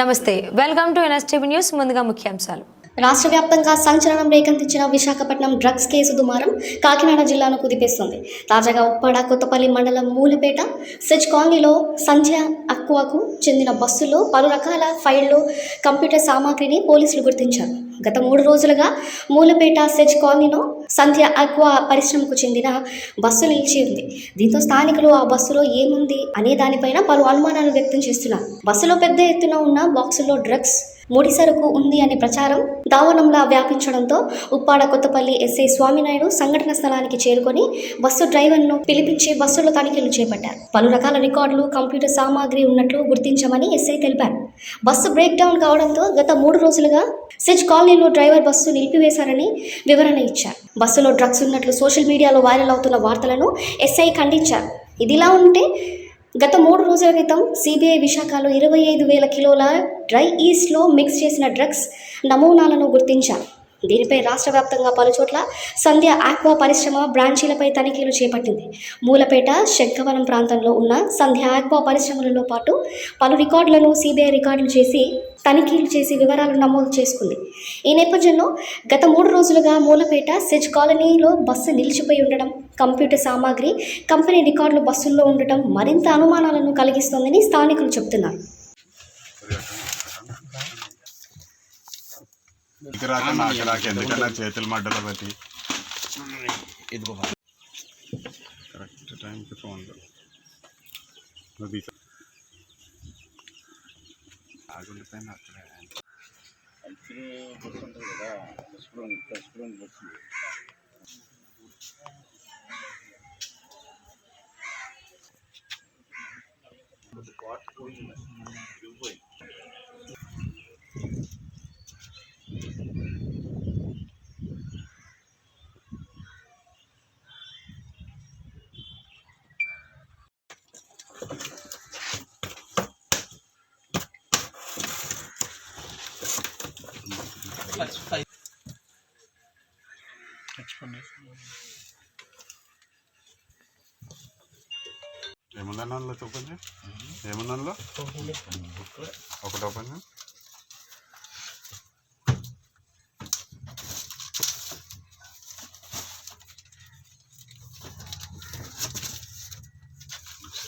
నమస్తే. Welcome to NSTV news ముందుగా ముఖ్యాంశాలు. రాష్ట్ర వ్యాప్తంగా సంచలనం రేకెత్తించిన విశాఖపట్నం డ్రగ్స్ కేసు దుమారం కాకినాడ జిల్లాను కుదిపేస్తుంది. తాజాగా ఉప్పాడ కొత్తపల్లి మండలం మూలపేట సెజ్ కాలనీలో సంధ్య అక్వాకు చెందిన బస్సులో పలు రకాల ఫైళ్ళు కంప్యూటర్ సామాగ్రిని పోలీసులు గుర్తించారు. గత మూడు రోజులుగా మూలపేట సెజ్ కాలనీలో సంధ్య అక్వా పరిశ్రమకు చెందిన బస్సు నిలిచి ఉంది. దీంతో స్థానికులు ఆ బస్సులో ఏముంది అనే దానిపైన పలు అనుమానాలు వ్యక్తం చేస్తున్నారు. బస్సులో పెద్ద ఎత్తున ఉన్న బాక్సుల్లో డ్రగ్స్ ముడి సరుకు ఉంది అనే ప్రచారం దావనంలా వ్యాపించడంతో ఉప్పాడ కొత్తపల్లి ఎస్ఐ స్వామినాయుడు సంఘటన స్థలానికి చేరుకొని బస్సు డ్రైవర్ను పిలిపించి బస్సులో తనిఖీలు చేపట్టారు. పలు రకాల రికార్డులు కంప్యూటర్ సామాగ్రి ఉన్నట్లు గుర్తించామని ఎస్ఐ తెలిపారు. బస్సు బ్రేక్ డౌన్ కావడంతో గత మూడు రోజులుగా సెజ్ కాలనీలో డ్రైవర్ బస్సు నిలిపివేశారని వివరణ ఇచ్చారు. బస్సులో డ్రగ్స్ ఉన్నట్లు సోషల్ మీడియాలో వైరల్ అవుతున్న వార్తలను ఎస్ఐ ఖండించారు. ఇదిలా ఉంటే గత మూడు రోజుల క్రితం సిబిఐ విశాఖలో ఇరవై ఐదు వేల కిలోల డ్రై ఈస్ట్లో మిక్స్ చేసిన డ్రగ్స్ నమూనాలను గుర్తించారు. దీనిపై రాష్ట్ర వ్యాప్తంగా పలుచోట్ల సంధ్య ఆక్వా పరిశ్రమ బ్రాంచీలపై తనిఖీలు చేపట్టింది. మూలపేట శంఖవనం ప్రాంతంలో ఉన్న సంధ్య ఆక్వా పరిశ్రమలలో పాటు పలు రికార్డులను సిబిఐ రికార్డులు చేసి తనిఖీలు చేసి వివరాలు నమోదు చేసుకుంది. ఈ నేపథ్యంలో గత మూడు రోజులుగా మూలపేట సెజ్ కాలనీలో బస్సు నిలిచిపోయి ఉండడం కంప్యూటర్ సామాగ్రి కంపెనీ రికార్డులు బస్సుల్లో ఉండటం మరింత అనుమానాలను కలిగిస్తోందని స్థానికులు చెబుతున్నారు. ఇక రాక నాకు రాక ఎందుకన్నా చేతులు మడ్డలు బట్టి ఇదిగో కరెక్ట్ టైంకి ఫోన్ అది ఆగుండిపోయిన అక్కడే ఏముందన్న అందులో చూపండి ఏముంది అందులో? ఒకటి ఓపెన్.